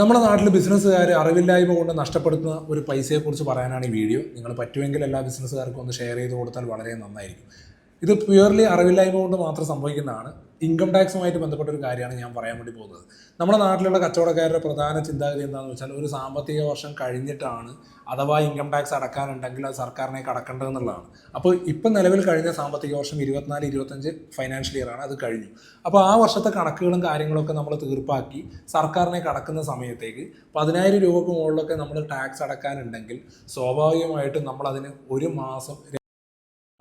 നമ്മുടെ നാട്ടിൽ ബിസിനസ്സുകാർ അറിവില്ലായ്മ കൊണ്ട് നഷ്ടപ്പെടുത്തുന്ന ഒരു പൈസയെക്കുറിച്ച് പറയാനാണ് ഈ വീഡിയോ. നിങ്ങൾ പറ്റുമെങ്കിൽ എല്ലാ ബിസിനസ്സുകാർക്കും ഒന്ന് ഷെയർ ചെയ്ത് കൊടുത്താൽ വളരെ നന്നായിരിക്കും. ഇത് പ്യുവർലി അറിവില്ലായ്മ കൊണ്ട് മാത്രം സംഭവിക്കുന്നതാണ്. ഇൻകം ടാക്സുമായിട്ട് ബന്ധപ്പെട്ട ഒരു കാര്യമാണ് ഞാൻ പറയാൻ വേണ്ടി പോകുന്നത്. നമ്മുടെ നാട്ടിലുള്ള കച്ചവടക്കാരുടെ പ്രധാന ചിന്താഗതി എന്താണെന്ന് വെച്ചാൽ ഒരു സാമ്പത്തിക വർഷം കഴിഞ്ഞിട്ടാണ് അഥവാ ഇൻകം ടാക്സ് അടക്കാനുണ്ടെങ്കിൽ അത് സർക്കാരിനെ അടക്കേണ്ടതെന്നുള്ളതാണ് അപ്പോൾ ഇപ്പം നിലവിൽ കഴിഞ്ഞ സാമ്പത്തിക വർഷം ഇരുപത്തിനാല് ഇരുപത്തഞ്ച് ഫൈനാൻഷ്യൽ ഇയർ ആണ്. അത് കഴിഞ്ഞു. അപ്പോൾ ആ വർഷത്തെ കണക്കുകളും കാര്യങ്ങളൊക്കെ നമ്മൾ തീർപ്പാക്കി സർക്കാരിനെ കടക്കുന്ന സമയത്തേക്ക് പതിനായിരം രൂപക്ക് മുകളിലൊക്കെ നമ്മൾ ടാക്സ് അടക്കാനുണ്ടെങ്കിൽ സ്വാഭാവികമായിട്ടും നമ്മളതിന് ഒരു മാസം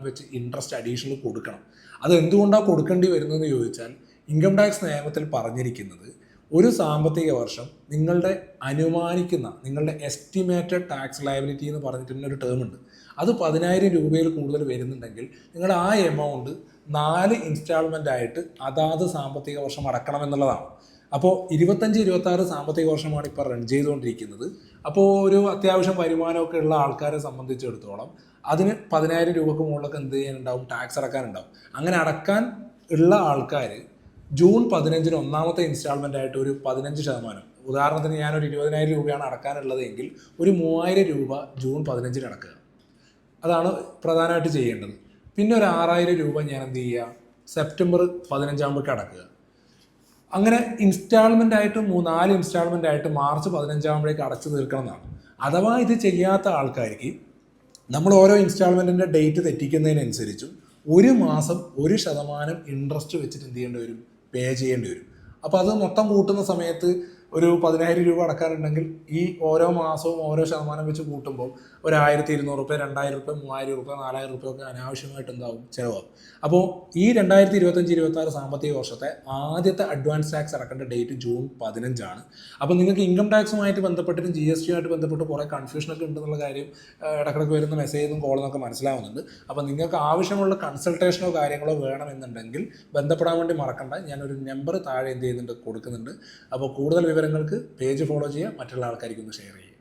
വെച്ച് ഇൻട്രസ്റ്റ് അഡീഷണൽ കൊടുക്കണം. അത് എന്തുകൊണ്ടാണ് കൊടുക്കേണ്ടി വരുന്നതെന്ന് ചോദിച്ചാൽ ഇൻകം ടാക്സ് നിയമത്തിൽ പറഞ്ഞിരിക്കുന്നത് ഒരു സാമ്പത്തിക വർഷം നിങ്ങളുടെ അനുമാനിക്കുന്ന നിങ്ങളുടെ എസ്റ്റിമേറ്റഡ് ടാക്സ് ലയബിലിറ്റി എന്ന് പറഞ്ഞിട്ടുള്ള ഒരു ടേം ഉണ്ട്. അത് പതിനായിരം രൂപയിൽ കൂടുതൽ വരുന്നുണ്ടെങ്കിൽ നിങ്ങൾ ആ എമൗണ്ട് നാല് ഇൻസ്റ്റാൾമെന്റ് ആയിട്ട് അതാത് സാമ്പത്തിക വർഷം അടക്കണം എന്നുള്ളതാണ്. അപ്പോൾ ഇരുപത്തഞ്ച് ഇരുപത്തി ആറ് സാമ്പത്തിക വർഷമാണ് ഇപ്പോൾ റൺ ചെയ്തുകൊണ്ടിരിക്കുന്നത്. അപ്പോൾ ഒരു അത്യാവശ്യം വരുമാനമൊക്കെ ഉള്ള ആൾക്കാരെ സംബന്ധിച്ചിടത്തോളം അതിന് പതിനായിരം രൂപക്ക് മുകളിലൊക്കെ എന്ത് ചെയ്യാനുണ്ടാവും? ടാക്സ് അടക്കാനുണ്ടാവും. അങ്ങനെ അടക്കാൻ ഉള്ള ആൾക്കാർ ജൂൺ പതിനഞ്ചിന് ഒന്നാമത്തെ ഇൻസ്റ്റാൾമെന്റ് ആയിട്ട് ഒരു പതിനഞ്ച് ശതമാനം ഉദാഹരണത്തിന് ഞാനൊരു ഇരുപതിനായിരം രൂപയാണ് അടക്കാനുള്ളതെങ്കിൽ ഒരു മൂവായിരം രൂപ ജൂൺ പതിനഞ്ചിന് അടക്കുക. അതാണ് പ്രധാനമായിട്ട് ചെയ്യേണ്ടത്. പിന്നെ ഒരു ആറായിരം രൂപ ഞാൻ എന്ത് ചെയ്യുക? സെപ്റ്റംബർ പതിനഞ്ചാകുമ്പോഴേക്ക് അടക്കുക. അങ്ങനെ ഇൻസ്റ്റാൾമെന്റ് ആയിട്ട് മൂന്നാൽ നാല് ഇൻസ്റ്റാൾമെന്റ് ആയിട്ട് മാർച്ച് പതിനഞ്ചാകുമ്പോഴേക്ക് അടച്ചു തീർക്കണം എന്നാണ് അഥവാ ഇത് ചെയ്യാത്ത ആൾക്കാർക്ക് നമ്മൾ ഓരോ ഇൻസ്റ്റാൾമെന്റിന്റെ ഡേറ്റ് തെറ്റിക്കുന്നതിനനുസരിച്ചും ഒരു മാസം ഒരു ശതമാനം ഇൻട്രസ്റ്റ് വെച്ചിട്ട് എന്ത് ചെയ്യേണ്ടി വരും? പേ ചെയ്യേണ്ടി വരും. അപ്പോൾ അത് മൊത്തം കൂട്ടുന്ന സമയത്ത് ഒരു പതിനായിരം രൂപ അടക്കാറുണ്ടെങ്കിൽ ഈ ഓരോ മാസവും ഓരോ ശതമാനം വെച്ച് കൂട്ടുമ്പോൾ ഒരു ആയിരത്തി ഇരുന്നൂറ് റുപ്യ രണ്ടായിരം റുപ്യ മൂവായിരം റുപ്യ നാലായിരം റുപ്യ ഒക്കെ അനാവശ്യമായിട്ട് എന്താവും? ചിലവാകും. അപ്പോൾ ഈ രണ്ടായിരത്തി ഇരുപത്തഞ്ച് ഇരുപത്തി ആറ് സാമ്പത്തിക വർഷത്തെ ആദ്യത്തെ അഡ്വാൻസ് ടാക്സ് അടക്കേണ്ട ഡേറ്റ് ജൂൺ പതിനഞ്ചാണ്. അപ്പോൾ നിങ്ങൾക്ക് ഇൻകം ടാക്സുമായിട്ട് ബന്ധപ്പെട്ടിട്ടും ജി എസ് ടിയുമായിട്ട് ബന്ധപ്പെട്ട് കുറേ കൺഫ്യൂഷനൊക്കെ ഉണ്ടെന്നുള്ള കാര്യം ഇടക്കിടക്ക് വരുന്ന മെസ്സേജും കോളെന്നൊക്കെ മനസ്സിലാവുന്നുണ്ട്. അപ്പോൾ നിങ്ങൾക്ക് ആവശ്യമുള്ള കൺസൾട്ടേഷനോ കാര്യങ്ങളോ വേണമെന്നുണ്ടെങ്കിൽ ബന്ധപ്പെടാൻ വേണ്ടി മറക്കണ്ട. ഞാനൊരു നമ്പർ താഴെ എന്ത് ചെയ്യുന്നുണ്ട്? കൊടുക്കുന്നുണ്ട്. അപ്പോൾ കൂടുതൽ വിവരങ്ങൾക്ക് പേജ് ഫോളോ ചെയ്യുക മറ്റുള്ള ആൾക്കാർക്ക് ഒന്ന് ഷെയർ ചെയ്യുക